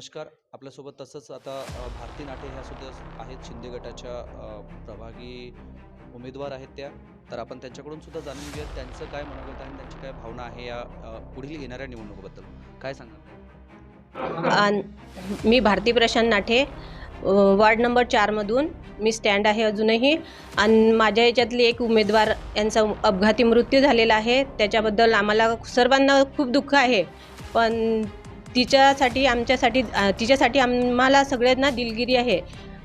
नमस्कार. आपल्यासोबत तसंच आता भारती नाटे ह्या सुद्धा आहेत. शिंदे गटाच्या प्रभागी उमेदवार आहेत त्या. तर आपण त्यांच्याकडून सुद्धा जाणून घेऊयात त्यांचं काय मनोगत आहे आणि त्यांची काय भावना आहे या पुढील येणाऱ्या निवडणुकीबद्दल. काय सांगा मी भारती प्रशांत नाठे वार्ड नंबर चारमधून मी स्टँड आहे अजूनही. आणि माझ्या याच्यातली एक उमेदवार यांचा अपघाती मृत्यू झालेला आहे. त्याच्याबद्दल आम्हाला सर्वांना खूप दुःख आहे. पण तिच्यासाठी आमच्यासाठी तिच्यासाठी आम्हाला सगळ्यांना दिलगिरी आहे.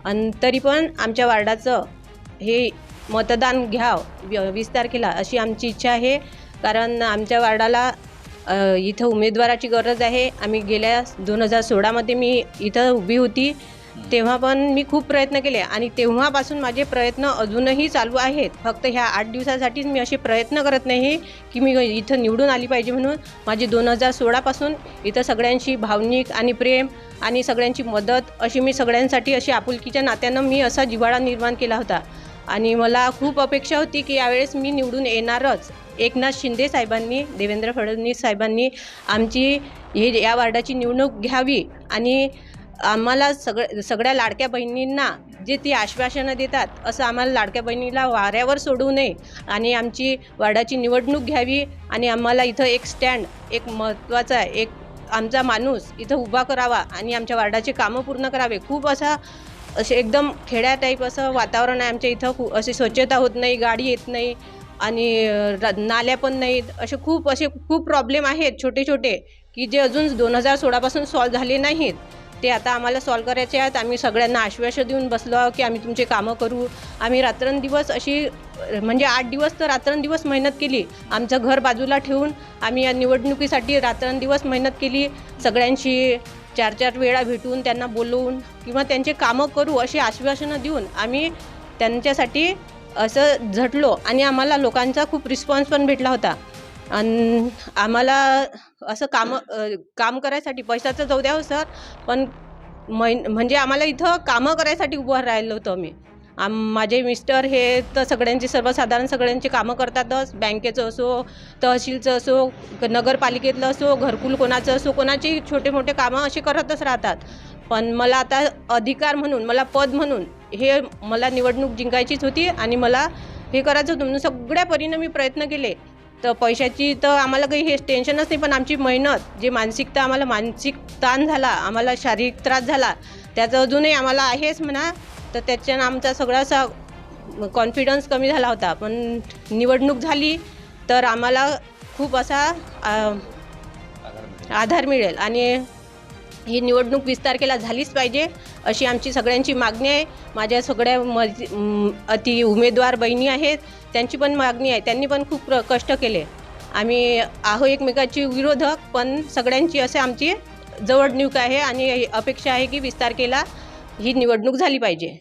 आणि तरी पण आमच्या वार्डाचं हे मतदान घ्यावं वि- वीस तारखेला अशी आमची इच्छा आहे. कारण आमच्या वार्डाला इथं उमेदवाराची गरज आहे. आम्ही गेल्या दोन हजार सोळामध्ये मी इथं उभी होती. तेव्हा पण मी खूप प्रयत्न केले आणि तेव्हापासून माझे प्रयत्न अजूनही चालू आहेत. फक्त ह्या आठ दिवसासाठीच मी असे प्रयत्न करत नाही की मी इथं निवडून आली पाहिजे म्हणून. माझी दोन हजार सोळापासून इथं सगळ्यांशी भावनिक आणि प्रेम आणि सगळ्यांची मदत अशी मी सगळ्यांसाठी अशी आपुलकीच्या नात्यानं मी असा जिव्हाळा निर्माण केला होता. आणि मला खूप अपेक्षा होती की यावेळेस मी निवडून येणारच. एकनाथ शिंदे साहेबांनी देवेंद्र फडणवीस साहेबांनी आमची हे या वार्डाची निवडणूक घ्यावी आणि आम्हाला सगळं सगळ्या लाडक्या बहिणींना जे ती आश्वासनं देतात असं आम्हाला लाडक्या बहिणीला वाऱ्यावर सोडू नये आणि आमची वार्डाची निवडणूक घ्यावी आणि आम्हाला इथं एक स्टँड एक महत्त्वाचा एक आमचा माणूस इथं उभा करावा आणि आमच्या वार्डाचे कामं पूर्ण करावे. खूप असा असे एकदम खेड्या टाईप असं वातावरण आहे आमच्या इथं. खूप अशी स्वच्छता होत नाही गाडी येत नाही आणि र- नाल्या पण नाहीत. असे खूप असे खूप प्रॉब्लेम आहेत छोटे छोटे की जे अजून दोन हजार सोळापासून सॉल्व झाले नाहीत. ते आता आम्हाला सॉल्व करायचे आहेत. आम्ही सगळ्यांना आश्वासन देऊन बसलो आहोत की आम्ही तुमचे कामं करू. आम्ही रात्रंदिवस अशी म्हणजे आठ दिवस तर रात्रंदिवस मेहनत केली. आमचं घर बाजूला ठेवून आम्ही या निवडणुकीसाठी रात्रंदिवस मेहनत केली. सगळ्यांशी चार चार वेळा भेटून त्यांना बोलवून किंवा त्यांचे कामं करू अशी आश्वासनं देऊन आम्ही त्यांच्यासाठी असं झटलो. आणि आम्हाला लोकांचा खूप रिस्पॉन्स पण भेटला होता. आणि आम्हाला असं कामं काम करायसाठी पैशाचं जाऊ द्या हो सर पण मै म्हणजे आम्हाला इथं कामं करायसाठी उभं राहिलं होतं आम्ही. आम माझे मिस्टर हे तर सगळ्यांचे सर्वसाधारण सगळ्यांचे कामं करतातच. बँकेचं असो तहसीलचं असो क- नगरपालिकेतलं असो घरकुल कोणाचं असो कोणाची छोटे मोठे कामं असे करतच राहतात. पण मला आता अधिकार म्हणून मला पद म्हणून हे मला निवडणूक जिंकायचीच होती आणि मला हे करायचं होतं म्हणून सगळ्या परीनं मी प्रयत्न केले. तर पैशाची तर आम्हाला काही हे टेन्शनच नाही पण आमची मेहनत जे मानसिकता आम्हाला मानसिक ताण झाला आम्हाला शारीरिक त्रास झाला त्याचं अजूनही आम्हाला आहेच म्हणा. तर त्याच्यानं आमचा सगळा असा कॉन्फिडन्स कमी झाला होता. पण निवडणूक झाली तर आम्हाला खूप असा आ, आधार मिळेल. आणि ही निवडणूक वीस तारखेला झालीच पाहिजे अशी आमची सगळ्यांची मागणी आहे. माझ्या सगळ्या मज म, अति उमेदवार बहिणी आहेत त्यांची पण मागणी आहे. त्यांनी पण खूप प्र- कष्ट केले. आम्ही आहो एकमेकाची विरोधक पण सगळ्यांची असे आमची जवळणूक आहे आणि अपेक्षा आहे की वीस तारखेला ही निवडणूक झाली पाहिजे.